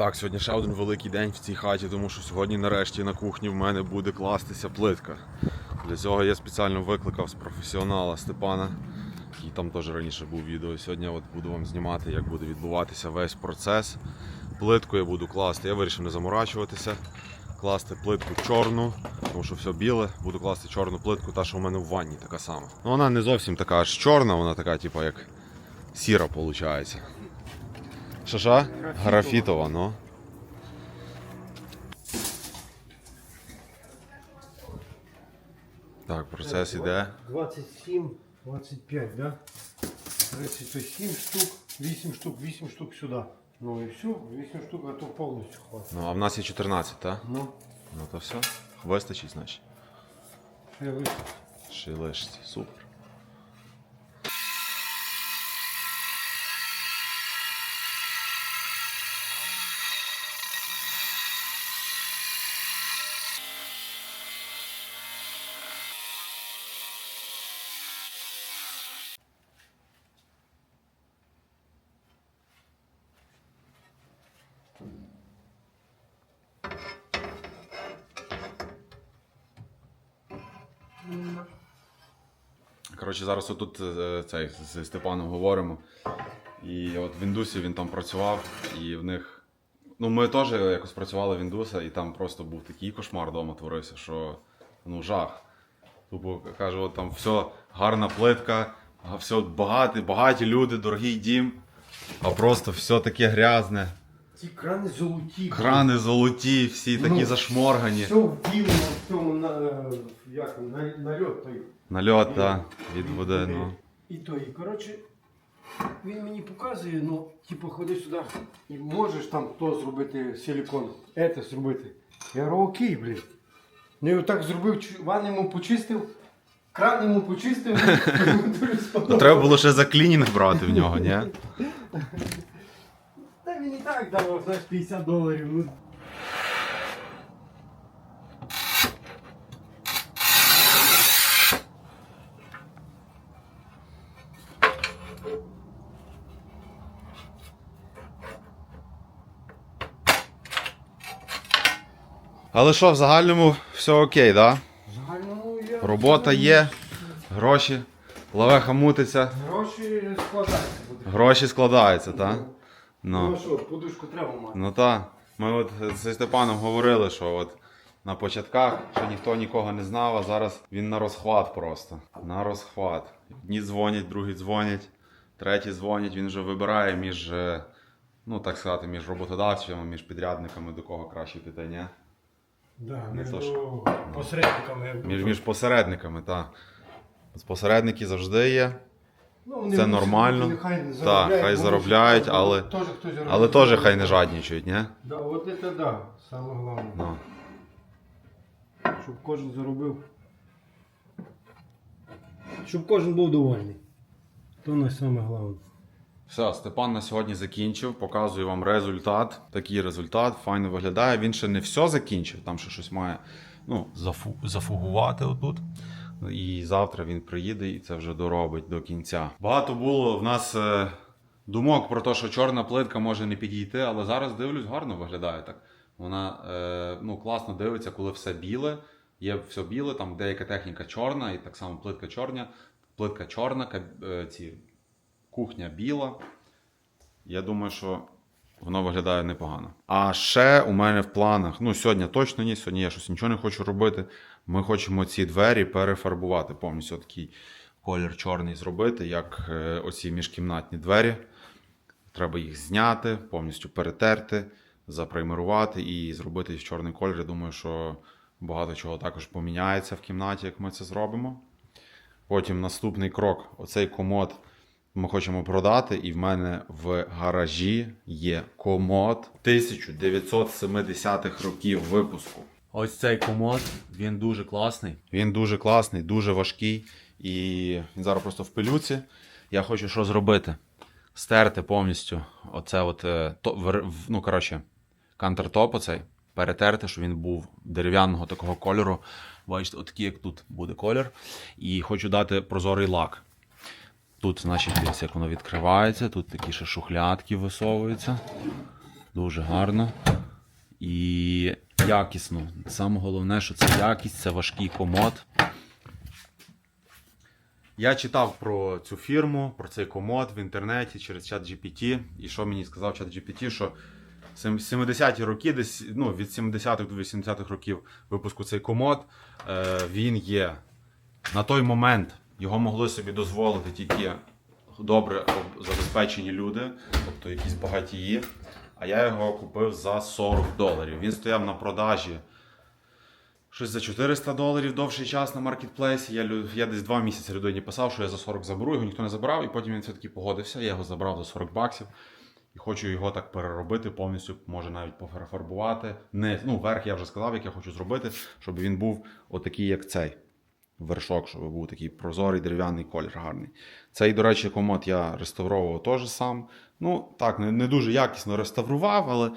Так, сьогодні ще один великий день в цій хаті, тому що сьогодні нарешті на кухні в мене буде кластися плитка. Для цього я спеціально викликав з професіонала Степана, який там теж раніше був відео. Сьогодні от буду вам знімати, як буде відбуватися весь процес. Плитку я буду класти. Я вирішив не заморачуватися, класти плитку чорну, тому що все біле, буду класти чорну плитку, та що в мене в ванні така сама. Ну вона не зовсім така аж чорна, вона така, типу, як сіра виходить. Що-що? Графітова, ну. Так, процес іде. 27, 25, да? 37 штук, 8 штук, 8 штук сюда. Ну и все, 8 штук готов полностью хватит. Ну, а в нас є 14, так? Ну, Ну то все. Вистачить, значить. я вышел. Ще лишиться. Супер. Коротше, зараз отут е, цей, з Степаном говоримо. І от в індусі він там працював, і в них. Ну, ми теж якось працювали в індуса, і там просто був такий кошмар вдома творився, що ну жах. Тупо каже, от там все, гарна плитка, все багаті, багаті люди, дорогий дім, а просто все таке грязне. Ці крани золоті. Крани золоті, всі такі Ну, зашморгані. Все вділено в цьому на, е, як, на, нальот той. Нальот, та, від води, ну. І то, і коротше, він мені показує, ну, типу, ходи сюди і можеш там то зробити силікон, це зробити. Я говорю, окей, блін. Ну і отак зробив, ванну йому почистив, кран йому почистив, треба було ще за клінінг брати в нього, ні? Він і так дав, знаєш, 50 доларів. Ну. Але що, в загальному все окей, да? Загальному я... Робота є, гроші, лавеха мутиться, Гроші складаються. гроші складаються, так? Ну Ну, а що, подушку треба мати. ну та. Ми от зі Степаном говорили, що от на початках ще ніхто нікого не знав, а зараз він на розхват просто. На розхват. Одні дзвонять, другі дзвонять, треті дзвонять, він вже вибирає між, е, ну так сказати, між роботодавцями, між підрядниками, до кого краще піти, ні? Да, між то що. посередниками. Між, між посередниками, так. Посередники завжди є. Ну, Це нормально. Нехай Так, хай заробляють, але- Теж хтось Але теж хай не жадничають, ні? Да, от це да, саме головне. Ну. Щоб кожен заробив. Щоб кожен був довольний. То головне. Все, Степан на сьогодні закінчив, показую вам результат. Такий результат, файно виглядає. Він ще не все закінчив, там ще щось має ну, зафу, зафугувати отут. І завтра він приїде і це вже доробить до кінця. Багато було в нас е, думок про те, що чорна плитка може не підійти, але зараз дивлюсь, гарно виглядає так. Вона е, ну, класно дивиться, коли все біле. Є все біле, там деяка техніка чорна, і так само плитка чорна, плитка чорна, е, ці кухня біла. Я думаю, що воно виглядає непогано. А ще у мене в планах, ну сьогодні точно ні, сьогодні я щось нічого не хочу робити. Ми хочемо ці двері перефарбувати повністю такий колір чорний зробити, як е, оці міжкімнатні двері. Треба їх зняти, повністю перетерти, запраймерувати і зробити в чорний колір. Я думаю, що багато чого також поміняється в кімнаті, як ми це зробимо. Потім наступний крок: оцей комод ми хочемо продати, і в мене в гаражі є комод 1970-х років випуску. Ось цей комод, він дуже класний. Він дуже класний, дуже важкий. І він зараз просто в пилюці. Я хочу що зробити? Стерти повністю оце от, е, то, ну, коротше, кантертоп оцей, перетерти, щоб він був дерев'яного такого кольору. Бачите, отакий, як тут буде колір. І хочу дати прозорий лак. Тут, значить, дивіться, як воно відкривається, тут такі ще шухлядки висовуються. Дуже гарно і якісно. Саме головне, що це якість, це важкий комод. Я читав про цю фірму, про цей комод в інтернеті через чат GPT. І що мені сказав чат GPT, що 70-ті роки, десь ну, від 70-х до 80-х років випуску цей комод, е, він є. На той момент його могли собі дозволити тільки добре забезпечені люди, тобто якісь багатії. А я його купив за 40 доларів. Він стояв на продажі щось за 400 доларів довший час на маркетплейсі. Я, я десь два місяці людині писав, що я за 40 заберу, його ніхто не забрав, і потім він все-таки погодився. Я його забрав за 40 баксів. І хочу його так переробити повністю, може навіть пофарбувати. Не, ну, верх я вже сказав, як я хочу зробити, щоб він був отакий, як цей вершок, щоб був такий прозорий дерев'яний колір гарний. Цей, до речі, комод я реставровував теж сам. Ну, так, не, не дуже якісно реставрував, але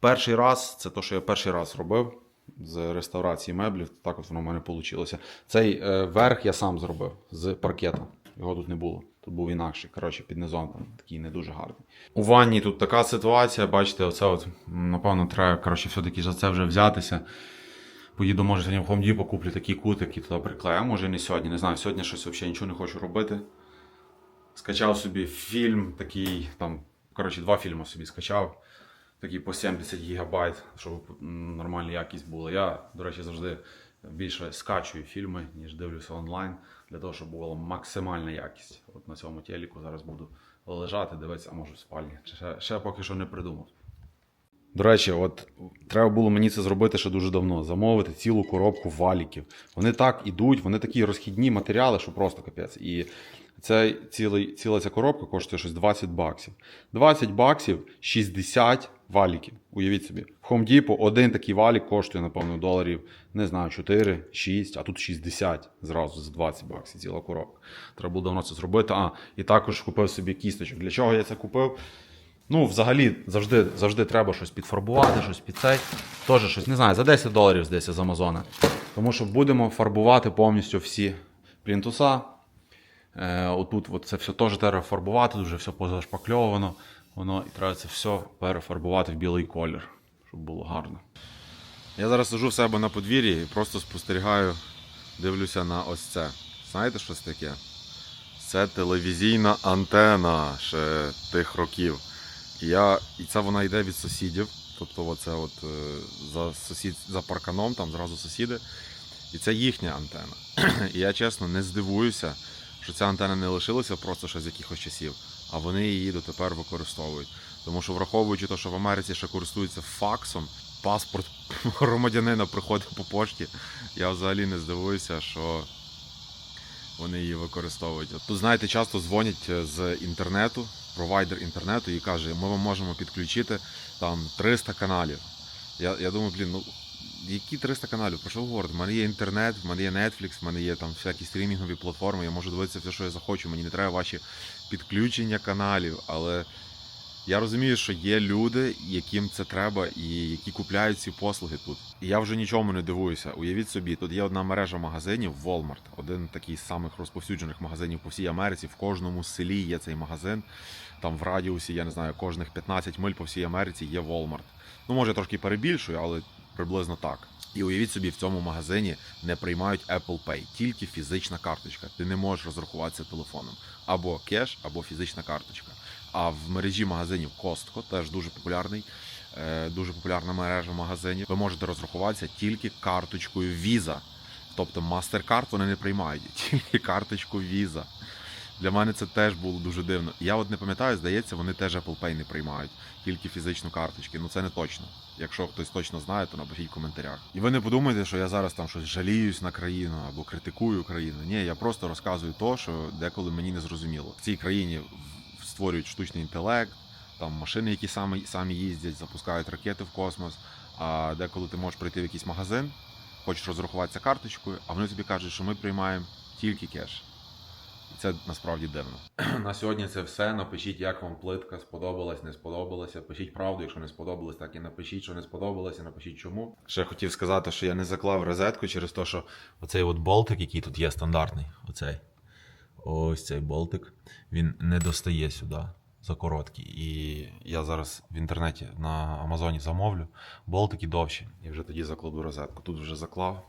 перший раз, це те, що я перший раз робив з реставрації меблів, так от воно в мене вийшло. Цей е, верх я сам зробив з паркета. Його тут не було. Тут був інакший. Коротше, під низом там такий не дуже гарний. У ванні тут така ситуація, бачите, оце от, напевно, треба, коротше, все-таки за це вже взятися. Поїду, може, сьогодні в Home Depot куплю такі кутики, туди приклею. А може не сьогодні. Не знаю, сьогодні щось взагалі нічого не хочу робити. Скачав собі фільм, такий, там, коротше, два фільми собі скачав. Такий по 70 гігабайт, щоб нормальна якість була. Я, до речі, завжди більше скачую фільми, ніж дивлюся онлайн, для того, щоб була максимальна якість. От на цьому телеку зараз буду лежати, дивитися, а може в спальні. Ще, ще поки що не придумав. До речі, от треба було мені це зробити ще дуже давно. Замовити цілу коробку валіків. Вони так ідуть, вони такі розхідні матеріали, що просто капець. І цей, цілий, ціла ця коробка коштує щось 20 баксів. 20 баксів 60 валіків. Уявіть собі. В Home Depot один такий валік коштує, напевно, доларів, не знаю, 4, 6, а тут 60 зразу за 20 баксів ціла коробка. Треба було давно це зробити. А, і також купив собі кісточок. Для чого я це купив? Ну, взагалі, завжди, завжди треба щось підфарбувати, щось під цей. Теж щось, не знаю, за 10 доларів здається з Амазона. Тому що будемо фарбувати повністю всі плінтуса. Е, отут от це все теж треба фарбувати, дуже все позашпакльовано. Воно і треба це все перефарбувати в білий колір, щоб було гарно. Я зараз сижу в себе на подвір'ї і просто спостерігаю, дивлюся на ось це. Знаєте, що це таке? Це телевізійна антена ще тих років. І, я, і це вона йде від сусідів. Тобто, оце от е, за, сусід, за парканом, там зразу сусіди. І це їхня антена. І я чесно не здивуюся, що ця антена не лишилася просто ще з якихось часів, а вони її дотепер використовують. Тому що, враховуючи те, що в Америці ще користуються факсом, паспорт громадянина приходить по пошті, я взагалі не здивуюся, що вони її використовують. Тут, знаєте, часто дзвонять е, з інтернету, провайдер інтернету і каже, ми вам можемо підключити там 300 каналів. Я, я думаю, блін, ну які 300 каналів? Про що ви говорите? В мене є інтернет, в мене є Netflix, в мене є там всякі стрімінгові платформи, я можу дивитися все, що я захочу. Мені не треба ваші підключення каналів. Але я розумію, що є люди, яким це треба, і які купляють ці послуги тут. І я вже нічому не дивуюся. Уявіть собі, тут є одна мережа магазинів Walmart, один такий з самих розповсюджених магазинів по всій Америці. В кожному селі є цей магазин. Там в радіусі, я не знаю, кожних 15 миль по всій Америці є Walmart. Ну, може, трошки перебільшую, але приблизно так. І уявіть собі, в цьому магазині не приймають Apple Pay, тільки фізична карточка. Ти не можеш розрахуватися телефоном. Або кеш, або фізична карточка. А в мережі магазинів Costco, теж дуже популярний, е, дуже популярна мережа магазинів. Ви можете розрахуватися тільки карточкою Visa. Тобто MasterCard вони не приймають, тільки карточку Visa. Для мене це теж було дуже дивно. Я от не пам'ятаю, здається, вони теж Apple Pay не приймають, тільки фізичну карточки. Ну це не точно. Якщо хтось точно знає, то напишіть в коментарях. І ви не подумайте, що я зараз там щось жаліюсь на країну або критикую країну. Ні, я просто розказую то, що деколи мені не зрозуміло. В цій країні створюють штучний інтелект, там машини, які самі, самі їздять, запускають ракети в космос. А деколи ти можеш прийти в якийсь магазин, хочеш розрахуватися карточкою, а вони тобі кажуть, що ми приймаємо тільки кеш. Це насправді дивно. На сьогодні це все. Напишіть, як вам плитка сподобалась, не сподобалася. Пишіть правду, якщо не сподобалось, так і напишіть, що не сподобалося, напишіть чому. Ще хотів сказати, що я не заклав розетку через те, що оцей от болтик, який тут є стандартний, оцей. Ось цей болтик, він не достає сюди. закороткі. І я зараз в інтернеті на Амазоні замовлю болтики довші. І вже тоді закладу розетку. Тут вже заклав.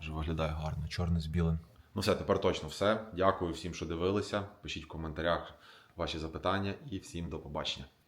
Вже виглядає гарно, чорне з білим. Ну все, тепер точно все. Дякую всім, що дивилися. Пишіть в коментарях ваші запитання і всім до побачення.